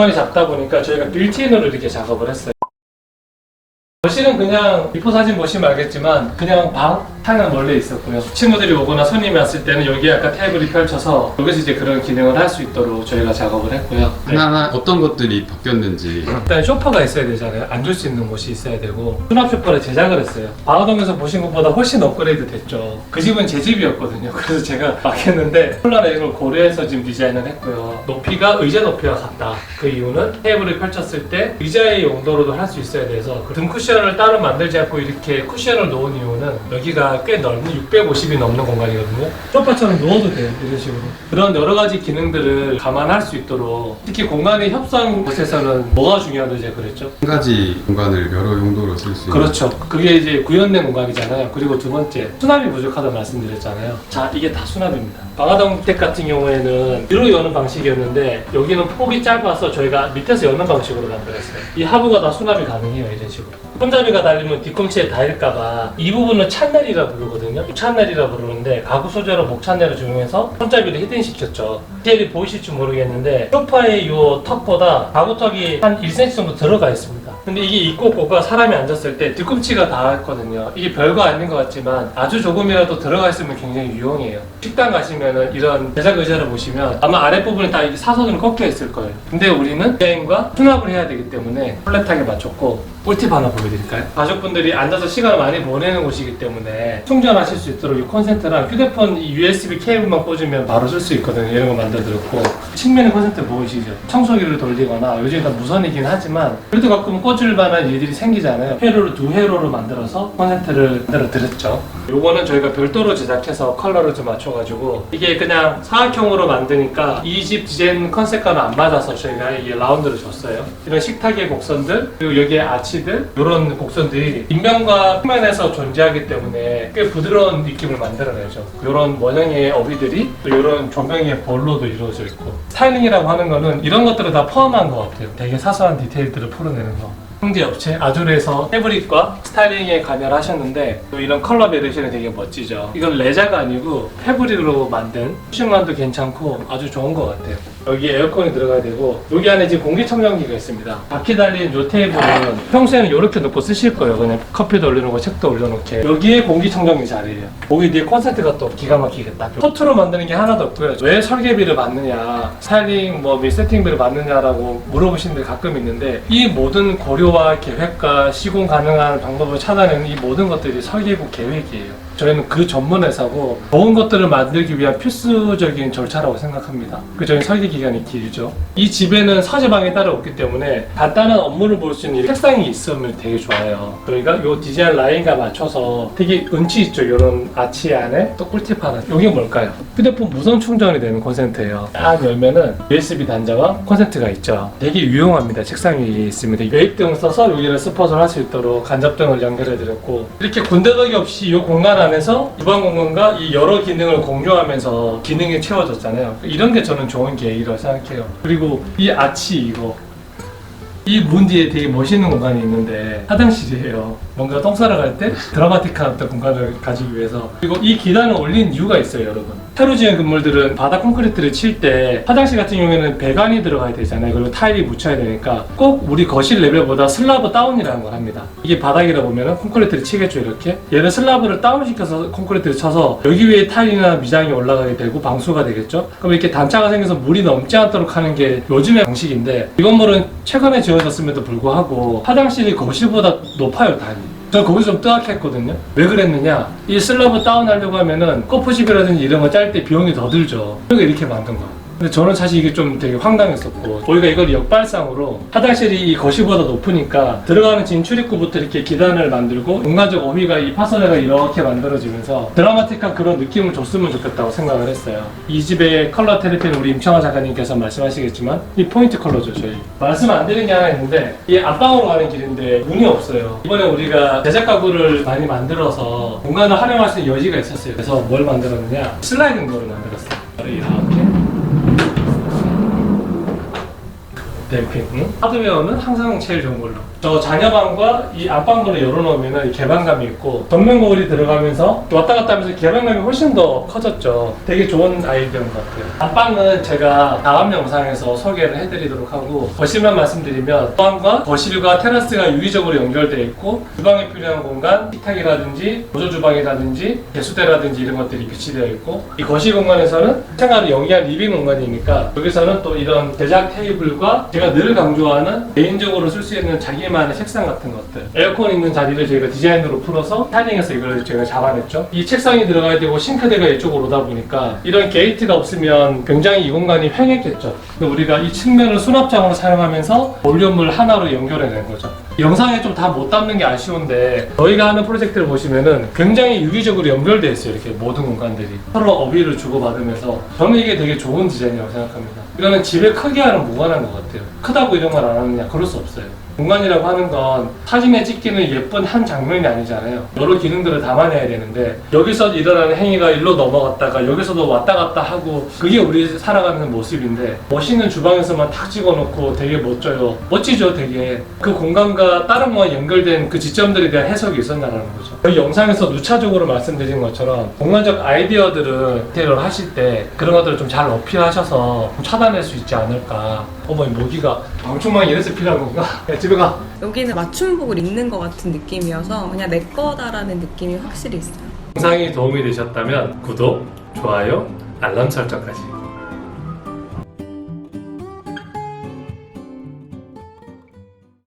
공간이 작다 보니까 저희가 빌트인으로 이렇게 작업을 했어요. 거실은 그냥 비포 사진 보시면 알겠지만 그냥 방 하나 원래 있었고요. 친구들이 오거나 손님이 왔을 때는 여기 아까 테이블이 펼쳐서 여기서 이제 그런 기능을 할 수 있도록 저희가 작업을 했고요. 네. 하나하나 어떤 것들이 바뀌었는지 일단 쇼파가 있어야 되잖아요. 앉을 수 있는 곳이 있어야 되고 수납 쇼파를 제작을 했어요. 방화동에서 보신 것보다 훨씬 업그레이드 됐죠. 그 집은 제 집이었거든요. 그래서 제가 막 했는데 콜라나 이런 걸 고려해서 지금 디자인을 했고요. 높이가 의자 높이와 같다. 그 이유는 테이블을 펼쳤을 때 의자의 용도로도 할 수 있어야 돼서 등 쿠션을 따로 만들지 않고 이렇게 쿠션을 놓은 이유는 여기가 꽤 넓은 650이 넘는 공간이거든요. 소파처럼 누워도 돼요. 이런 식으로. 그런 여러 가지 기능들을 감안할 수 있도록 특히 공간의 협상 곳에서는 뭐가 중요하다고 이제 그랬죠? 한 가지 공간을 여러 용도로 쓸 수 있는 그렇죠. 그게 이제 구현된 공간이잖아요. 그리고 두 번째, 수납이 부족하다고 말씀드렸잖아요. 자, 이게 다 수납입니다. 방화동 주택 같은 경우에는 위로 여는 방식이었는데 여기는 폭이 짧아서 저희가 밑에서 여는 방식으로 만들었어요. 이 하부가 다 수납이 가능해요. 이런 식으로. 손잡이가 달리면 뒤꿈치에 닿을까봐 이 부분은 찬넬 이라 부르거든요. 찬넬이라 부르는데 가구 소재로 목 찬넬을 적용해서 손잡이를 히든시켰죠. 디테일이 보이실지 모르겠는데 소파의 이 턱보다 가구 턱이 한 1cm 정도 들어가 있습니다. 근데 이게 이 꼬꼬가 사람이 앉았을 때 뒤꿈치가 닿았거든요. 이게 별거 아닌 것 같지만 아주 조금이라도 들어가 있으면 굉장히 유용해요. 식당 가시면은 이런 제작 의자를 보시면 아마 아랫부분에 다 이게 사선으로 꺾여 있을 거예요. 근데 우리는 디자인과 수납을 해야 되기 때문에 플랫하게 맞췄고 꿀팁 하나 보여드릴까요? 가족분들이 앉아서 시간을 많이 보내는 곳이기 때문에 충전하실 수 있도록 이 콘센트랑 휴대폰 이 USB 케이블만 꽂으면 바로 쓸 수 있거든요. 이런 거 만들어드렸고 측면에 콘센트 보이시죠? 청소기를 돌리거나 요즘에 다 무선이긴 하지만 그래도 가끔 꽂을 만한 일들이 생기잖아요. 회로를 두 회로로 만들어서 콘센트를 만들어드렸죠. 요거는 저희가 별도로 제작해서 컬러를 좀 맞춰가지고 이게 그냥 사각형으로 만드니까 이 집 디자인 컨셉과는 안 맞아서 저희가 이게 라운드를 줬어요. 이런 식탁의 곡선들 그리고 여기에 아 치들 이런 곡선들이 인면과 표면에서 존재하기 때문에 꽤 부드러운 느낌을 만들어내죠. 이런 원형의 어비들이 또 이런 조명의 볼로도 이루어져 있고 스타일링이라고 하는 거는 이런 것들을 다 포함한 것 같아요. 되게 사소한 디테일들을 풀어내는 거. 형제 업체 아주르에서 패브릭과 스타일링에 관여를 하셨는데 또 이런 컬러 베리션이 되게 멋지죠. 이건 레자가 아니고 패브릭으로 만든 쿠션감도 괜찮고 아주 좋은 것 같아요. 여기 에어컨이 들어가야 되고 여기 안에 지금 공기청정기가 있습니다. 바퀴 달린 이 테이블은 평소에는 이렇게 놓고 쓰실 거예요. 그냥 커피도 올려놓고 책도 올려놓게 여기에 공기청정기 자리예요. 거기 뒤에 콘센트가 또 기가 막히게 딱 포트로 만드는 게 하나도 없고요. 왜 설계비를 받느냐, 스타일링 뭐및 세팅비를 받느냐라고 물어보시는 분 가끔 있는데 이 모든 고려와 계획과 시공 가능한 방법을 찾아내는 이 모든 것들이 설계국 계획이에요. 저희는 그 전문 회사고 좋은 것들을 만들기 위한 필수적인 절차라고 생각합니다. 그 저희 설계 기 간이 길죠. 이 집에는 서재방이 따로 없기 때문에 간단한 업무를 볼 수 있는 책상이 있으면 되게 좋아요. 그러니까 이 디자인 라인과 맞춰서 되게 운치 있죠. 이런 아치 안에 또 꿀팁 하나. 이게 뭘까요? 휴대폰 무선 충전이 되는 콘센트예요. 딱 열면은 USB 단자와 콘센트가 있죠. 되게 유용합니다. 책상 위에 있습니다. 매입등 써서 여기를 스폿을 할수 있도록 간접등을 연결해 드렸고 이렇게 군데더기 없이 이 공간 안에서 주방 공간과 이 여러 기능을 공유하면서 기능이 채워졌잖아요. 이런 게 저는 좋은 계획 이라고 생각해요. 그리고 이 아치 이거 이문 뒤에 되게 멋있는 공간이 있는데 화장실이에요. 뭔가 똥 싸러 갈 때 드라마틱한 어떤 공간을 가지기 위해서 그리고 이 계단을 올린 이유가 있어요, 여러분. 새로 지은 건물들은 바닥 콘크리트를 칠 때 화장실 같은 경우에는 배관이 들어가야 되잖아요. 그리고 타일이 묻혀야 되니까 꼭 우리 거실 레벨보다 슬라브 다운이라는 걸 합니다. 이게 바닥이라 보면은 콘크리트를 치겠죠, 이렇게. 얘를 슬라브를 다운시켜서 콘크리트를 쳐서 여기 위에 타일이나 미장이 올라가게 되고 방수가 되겠죠. 그럼 이렇게 단차가 생겨서 물이 넘지 않도록 하는 게 요즘의 방식인데 이 건물은 최근에 지어졌음에도 불구하고 화장실이 거실보다 높아요, 단이. 저 거기서 좀 뜨악했거든요. 왜 그랬느냐? 이 슬러브 다운하려고 하면은 커프집이라든지 이런 거 짤 때 비용이 더 들죠. 그러니까 이렇게 만든 거야. 근데 저는 사실 이게 좀 되게 황당했었고 저희가 이걸 역발상으로 화장실이 이 거실보다 높으니까 들어가는 진출입구부터 이렇게 계단을 만들고 공간적 어휘가 이 파서레가 이렇게 만들어지면서 드라마틱한 그런 느낌을 줬으면 좋겠다고 생각을 했어요. 이 집의 컬러 테라피는 우리 임청아 작가님께서 말씀하시겠지만 이 포인트 컬러죠 저희. 말씀 안 드린 게 하나 있는데 이 앞방으로 가는 길인데 문이 없어요. 이번에 우리가 제작 가구를 많이 만들어서 공간을 활용할 수 있는 여지가 있었어요. 그래서 뭘 만들었느냐? 슬라이딩 도어를 만들었어요. 이렇게 댐핑. 응? 하드웨어는 항상 제일 좋은 걸로. 저 자녀방과 이 안방문을 열어놓으면 개방감이 있고 전면 거울이 들어가면서 왔다 갔다 하면서 개방감이 훨씬 더 커졌죠. 되게 좋은 아이디어인 것 같아요. 안방은 제가 다음 영상에서 소개를 해드리도록 하고 거실만 말씀드리면 주방과 거실과 테라스가 유기적으로 연결되어 있고 주방에 필요한 공간, 식탁이라든지 보조 주방이라든지 개수대라든지 이런 것들이 비치되어 있고 이 거실 공간에서는 생활을 영위한 리빙 공간이니까 여기서는 또 이런 제작 테이블과 제가 늘 강조하는 개인적으로 쓸 수 있는 자기만의 책상 같은 것들. 에어컨 있는 자리를 저희가 디자인으로 풀어서 타닝해서 이걸 저희가 잡아냈죠. 이 책상이 들어가야 되고 싱크대가 이쪽으로 오다 보니까 이런 게이트가 없으면 굉장히 이 공간이 횡했겠죠. 우리가 이 측면을 수납장으로 사용하면서 볼륨을 하나로 연결해낸 거죠. 영상에 좀 다 못 담는 게 아쉬운데 저희가 하는 프로젝트를 보시면은 굉장히 유기적으로 연결되어 있어요 이렇게 모든 공간들이. 서로 어휘를 주고받으면서 저는 이게 되게 좋은 디자인이라고 생각합니다. 이거는 집을 크게 하는 무관한 것 같아요 크다고 이런 걸 안 하느냐. 그럴 수 없어요 공간이라고 하는 건 사진에 찍히는 예쁜 한 장면이 아니잖아요. 여러 기능들을 담아내야 되는데 여기서 일어나는 행위가 일로 넘어갔다가 여기서도 왔다 갔다 하고 그게 우리 살아가는 모습인데 멋있는 주방에서만 탁 찍어놓고 되게 멋져요. 멋지죠, 되게. 그 공간과 다른 거와 연결된 그 지점들에 대한 해석이 있었나라는 거죠. 저희 영상에서 누차적으로 말씀드린 것처럼 공간적 아이디어들을 디테일을 하실 때 그런 것들을 좀 잘 어필하셔서 좀 찾아낼 수 있지 않을까. 어머, 이 모기가 방충망 이래서 필요한 건가? 야, 집에 가. 여기는 맞춤복을 입는 것 같은 느낌이어서 그냥 내 거다라는 느낌이 확실히 있어요. 영상이 도움이 되셨다면 구독, 좋아요, 알람 설정까지